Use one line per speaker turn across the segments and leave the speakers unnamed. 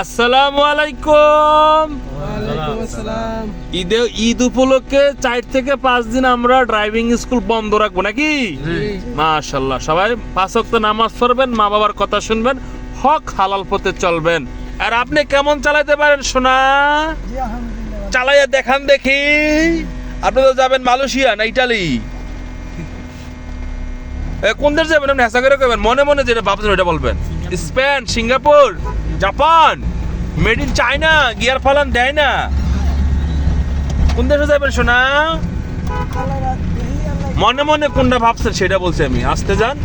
আসসালামু আলাইকুম। ঈদে ঈদ উপলক্ষে চার থেকে পাঁচ দিন আমরা ড্রাইভিং স্কুল বন্ধ রাখব নাকি? মাশাল্লাহ সবাই পাঁচ ওয়াক্ত নামাজ পড়বেন মা বাবার কথা শুনবেন হক হালাল পথে চলবেন। আর আপনি কেমন চালাতে পারেন সোনা? চালাইয়া দেখান দেখি। আপনি তো যাবেন মালয়েশিয়া না ইটালি? কোন দেশ যাবেন আপনি? হেসা করে মনে মনে যেটা ভাবছেন ওটা বলবেন। Spain Singapore? Japan. Made in China, gear ফালান দেয় না। কোন দেশে যাবেন সোনা? মনে মনে কোনটা ভাবছেন, সেটা বলছি আমি। আসতে যান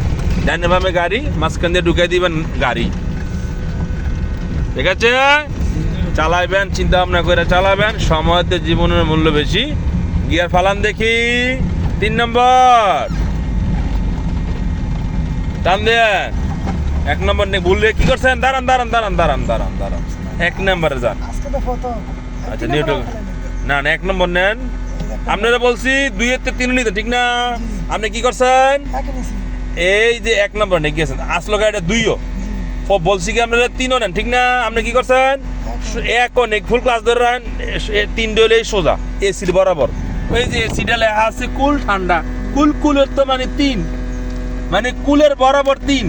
ডাইনে বামে গাড়ি, মাঝখান দিয়ে ঢুকাই দিবেন গাড়ি। ঠিক আছে? চালাইবেন চিন্তা ভাবনা করে চালাবেন, সময়তে জীবনের মূল্য বেশি। গিয়ার ফালান দেখি। তিন নম্বর। টান দেন। এক নম্বর নেই ভুললে কি করছেন? দাঁড়ান দাঁড়ান দাঁড়ান দাঁড়ান দাঁড়ান দাঁড়ান। এক নম্বরে যান। আচ্ছা নিউট্রাল না না এক নম্বর নেন। আপনারা বলছি দুই এর তিন নিতে ঠিক না? আপনি কি করছেন? এই যে এক নম্বর নিয়ে গিয়েছেন। আসলো গাড়িটা দুইও। বলছি কি আপনারা তিনও নেন ঠিক না? আপনি কি করছেন? এক অনেক ফুল ক্লাস ধরে রাখেন তিন ডলে সোজা এসির বরাবর। ওই যে এসিটা লেখা আছে কুল ঠান্ডা। কুল কুলের তো মানে তিন। মানে কুলের বরাবর তিন।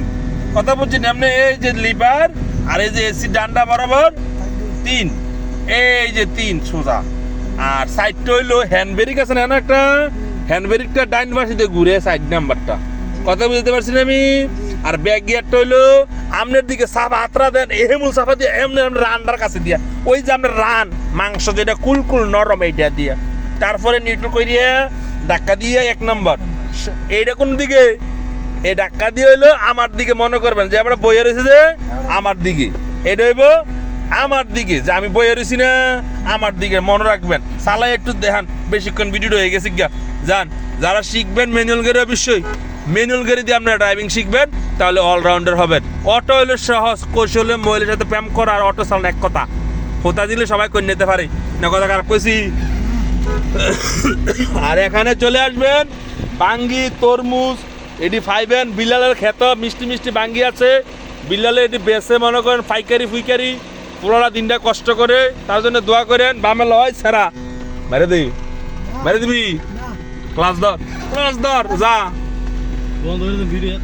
কথা বলছেন আপনি এই যে লিভার আর এই যে এসি ডান্ডা বরাবর, তিন। এই যে তিন সোজা। আর সাইডটা হইল হ্যান্ড ব্রেক আছে না একটা হ্যান্ড ব্রেকটা ডাইন পাশে ঘুরে সাইড নাম্বারটা। কথা বুঝতে পারছি না আমি? আর ব্যাক গিয়ারটা হইল আমনের দিকে সাফা হাতরা দেন, এহেমুল সাফা দিয়ে এমনি আপনার রান্নার কাছে দিয়া। ওই যে আপনার রান মাংস যেটা কুলকুল নরম এইটা দিয়া। তারপরে নিউট্রাল করিয়ে ধাক্কা দিয়ে এক নম্বর। এইটা কোন দিকে? এই ধাক্কা দিয়ে হইল আমার দিকে, মনে করবেন যে আমরা বইয়ে রয়েছে যে আমার দিকে। এটা হইব আমার দিকে, যে আমি বইয়ে রয়েছি না, আমার দিকে। মনে রাখবেন সালাই একটু দেখান, বেশিক্ষণ ভিডিও হয়ে গেছে গিয়া। যান, যারা শিখবেন ম্যানুয়াল গাড়ি অবশ্যই ম্যানুয়াল গাড়ি দিয়ে আপনারা ড্রাইভিং শিখবেন, তাহলে অলরাউন্ডার হবেন। অটো হইল সহজ, কৌশলে মহিলার সাথে প্রেম করা আর অটো চালানো এক কথা। হোতা দিলে সবাই করে নিতে পারে। না কথা খারাপ কইছি? আর এখানে চলে আসবেন, বাঙ্গি, তরমুজ এটি ফাইভ এন বিলালের খেত মিষ্টি মিষ্টি বাঙ্গি আছে। বিলালে এটি বেছে মনে করেন পাইকারি ফুইকারি পুরোটা দিনটা কষ্ট করে তার জন্য দোয়া করেন বামে লয় সেরা মেরে দিবি? মেরে দিবি? ক্লাস ধর। ক্লাস ধর যা।
বন্ধ করে ভিডিও।